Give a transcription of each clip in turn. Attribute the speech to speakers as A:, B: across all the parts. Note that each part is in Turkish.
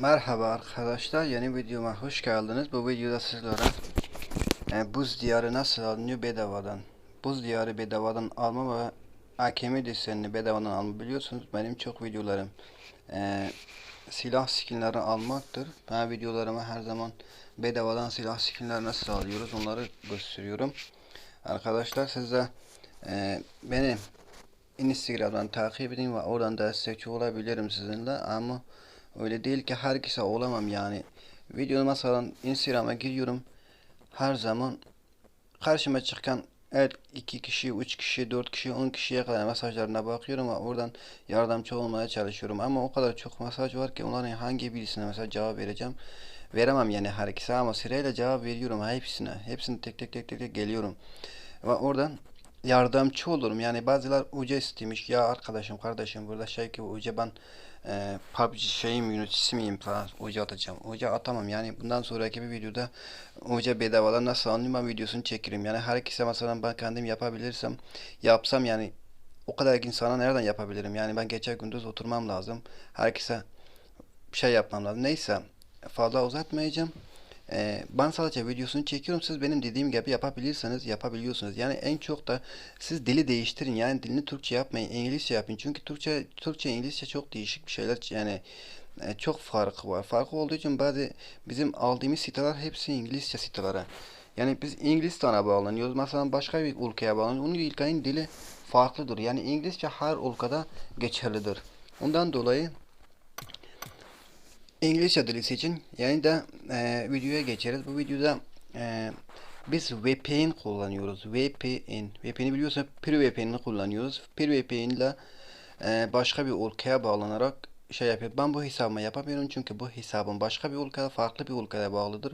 A: Merhaba arkadaşlar yeni videoma hoş geldiniz. Bu videoda sizlere e, buz diyarı nasıl alınıyor bedavadan. Buz diyarı bedavadan alma ve AKM desenini bedavadan alma biliyorsunuz. Benim çok videolarım e, silah skinleri almaktır. Ben videolarıma her zaman bedavadan silah skinleri nasıl alıyoruz onları gösteriyorum. Arkadaşlar siz de e, beni Instagram'dan takip edin ve oradan destekçi olabilirim sizinle ama öyle değil ki herkese olamam yani. Video mesela Instagram'a giriyorum her zaman karşıma çıkan evet 2 kişi, 3 kişi, 4 kişi, 10 kişiye kadar mesajlarına bakıyorum ve oradan yardımcı olmaya çalışıyorum. Ama o kadar çok mesaj var ki onların hangi birisine mesela cevap vereceğim. Veremem yani herkese ama sırayla cevap veriyorum hepsine. Hepsini tek tek tek tek, tek geliyorum. Ve oradan yardımcı olurum. Yani bazılar uca istemiş. Ya arkadaşım kardeşim burada şey ki uca ben e, PUBG şeyim yöneticisi miyim falan uca atacağım. Uca atamam. Yani bundan sonraki bir videoda uca bedavadan nasıl anlayayım videosunu çekerim. Yani herkese mesela ben kendim yapabilirsem yapsam yani o kadar insana nereden yapabilirim? Yani ben gece gündüz oturmam lazım. Herkese şey yapmam lazım. Neyse fazla uzatmayacağım. Ee, ben sadece videosunu çekiyorum. Siz benim dediğim gibi yapabilirseniz yapabiliyorsunuz. Yani en çok da siz dili değiştirin. Yani dilini Türkçe yapmayın, İngilizce yapın. Çünkü Türkçe, Türkçe, İngilizce çok değişik bir şeyler. Yani e, çok farkı var. Farkı olduğu için bazı bizim aldığımız siteler hepsi İngilizce siteleri. Yani biz İngilistan'a bağlanıyoruz. Mesela başka bir ülkeye bağlanıyoruz. Onun ülkenin dili farklıdır. Yani İngilizce her ülkede geçerlidir. Ondan dolayı İngilizce dili seçin. Yani da e, videoya geçeriz. Bu videoda e, biz VPN kullanıyoruz. VPN. VPN'i biliyorsun PreVPN'i kullanıyoruz. PreVPN ile e, başka bir ülkeye bağlanarak şey yapıyor. Ben bu hesabımı yapamıyorum çünkü bu hesabım başka bir ülkede farklı bir ülkeye bağlıdır.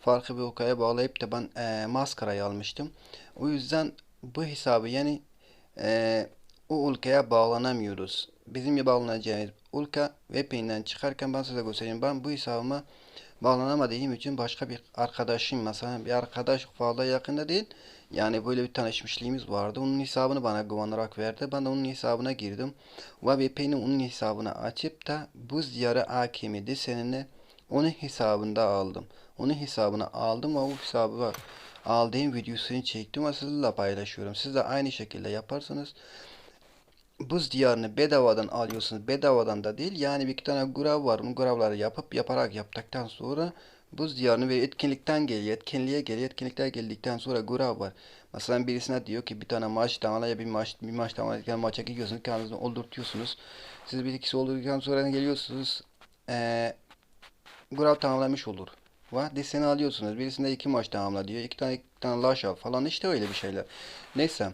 A: Farklı bir ülkeye bağlayıp da ben e, maskarayı almıştım. O yüzden bu hesabı yani e, o ülkeye bağlanamıyoruz. Bizim bağlanacağımız ülke VPN'den çıkarken ben size göstereyim. Ben bu hesabıma bağlanamadığım için başka bir arkadaşım mesela bir arkadaş fazla yakında değil. Yani böyle bir tanışmışlığımız vardı. Onun hesabını bana güvenerek verdi. Ben de onun hesabına girdim. Ve VPN'i onun hesabına açıp da buz diyarı hakimi desenini onun hesabında aldım. Onun hesabına aldım ve o hesabı aldığım videosunu çektim ve sizinle paylaşıyorum. Siz de aynı şekilde yaparsanız buz diyarını bedavadan alıyorsunuz. Bedavadan da değil. Yani bir tane görev var. Bu görevleri yapıp yaparak yaptıktan sonra buz diyarını ve etkinlikten geliyor. Etkinliğe geliyor. Etkinlikler geldikten sonra görev var. Mesela birisine diyor ki bir tane maç tamamla ya bir maç bir maç tamamlarken maça gidiyorsunuz. Kendinizi oldurtuyorsunuz. Siz bir ikisi oldurduktan sonra geliyorsunuz. Ee, görev tamamlamış olur. Ve deseni alıyorsunuz. Birisinde iki maç tamamla diyor. İki tane, iki tane laş al falan işte öyle bir şeyler. Neyse.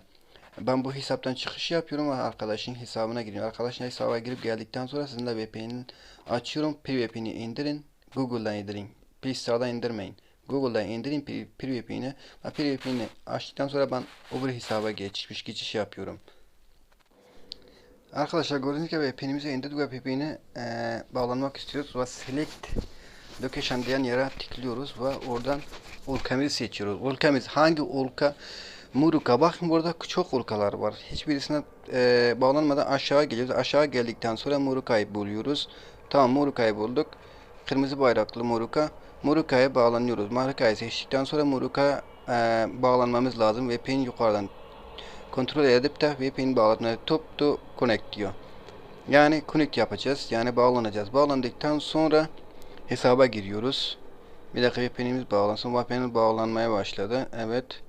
A: Ben bu hesaptan çıkış yapıyorum ve arkadaşın hesabına giriyorum. Arkadaşın hesabına girip geldikten sonra sizin de VPN'i açıyorum. PVP'ni indirin. Google'dan indirin. Play Store'dan indirmeyin. Google'dan indirin PVP'ni. PVP'ni açtıktan sonra ben öbür hesaba geçmiş geçiş yapıyorum. Arkadaşlar gördüğünüz gibi VPN'imize indirdik ve VPN'e e, bağlanmak istiyoruz ve select location diyen yere tıklıyoruz ve oradan ülkemizi seçiyoruz. Ülkemiz hangi ülke Muruka. Bakın burada çok ülkeler var. Hiçbirisine e, bağlanmadan aşağı geliyoruz. Aşağı geldikten sonra Muruka'yı buluyoruz. Tamam Muruka'yı bulduk. Kırmızı bayraklı Muruka. Muruka'ya bağlanıyoruz. Muruka'yı seçtikten sonra Muruka e, bağlanmamız lazım. VPN yukarıdan kontrol edip de VPN bağlatmaya top to connect diyor. Yani connect yapacağız. Yani bağlanacağız. Bağlandıktan sonra hesaba giriyoruz. Bir dakika VPN'imiz bağlansın. VPN bağlanmaya başladı. Evet.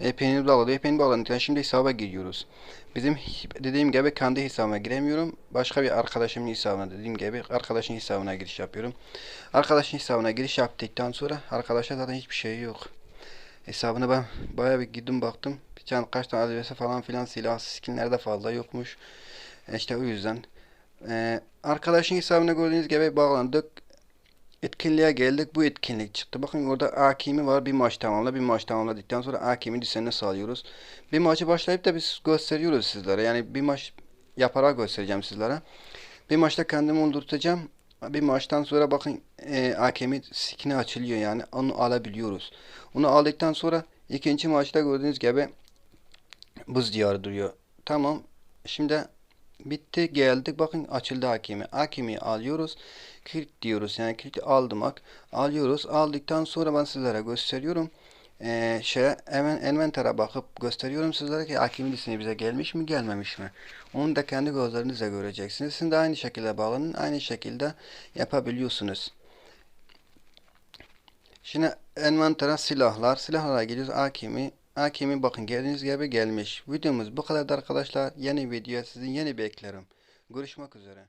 A: VPN'i bağladı. VPN bağlandıktan şimdi hesaba giriyoruz. Bizim dediğim gibi kendi hesabıma giremiyorum. Başka bir arkadaşımın hesabına dediğim gibi arkadaşın hesabına giriş yapıyorum. Arkadaşın hesabına giriş yaptıktan sonra arkadaşa zaten hiçbir şey yok. Hesabına ben bayağı bir gittim baktım. Bir tane kaç tane adresi falan filan silah skinler de fazla yokmuş. İşte o yüzden. Ee, arkadaşın hesabına gördüğünüz gibi bağlandık etkinliğe geldik. Bu etkinlik çıktı. Bakın orada hakimi var. Bir maç tamamla. Bir maç tamamladıktan sonra hakimin düzenini sağlıyoruz. Bir maçı başlayıp da biz gösteriyoruz sizlere. Yani bir maç yaparak göstereceğim sizlere. Bir maçta kendimi oldurtacağım. Bir maçtan sonra bakın e, hakemi skini açılıyor yani. Onu alabiliyoruz. Onu aldıktan sonra ikinci maçta gördüğünüz gibi buz diyarı duruyor. Tamam. Şimdi Bitti geldik bakın açıldı hakimi. Hakimi alıyoruz. Kilit diyoruz yani kilidi aldımak. Alıyoruz. Aldıktan sonra ben sizlere gösteriyorum. Ee, şeye hemen envantere bakıp gösteriyorum sizlere ki hakimin ismi bize gelmiş mi gelmemiş mi? Onu da kendi gözlerinizle göreceksiniz. Siz de aynı şekilde bağlanın. Aynı şekilde yapabiliyorsunuz. Şimdi envantere silahlar. Silahlara gidiyoruz. Hakimi. Hakimi bakın geldiğiniz gibi gelmiş. Videomuz bu kadar arkadaşlar. Yeni video sizin yeni beklerim. Görüşmek üzere.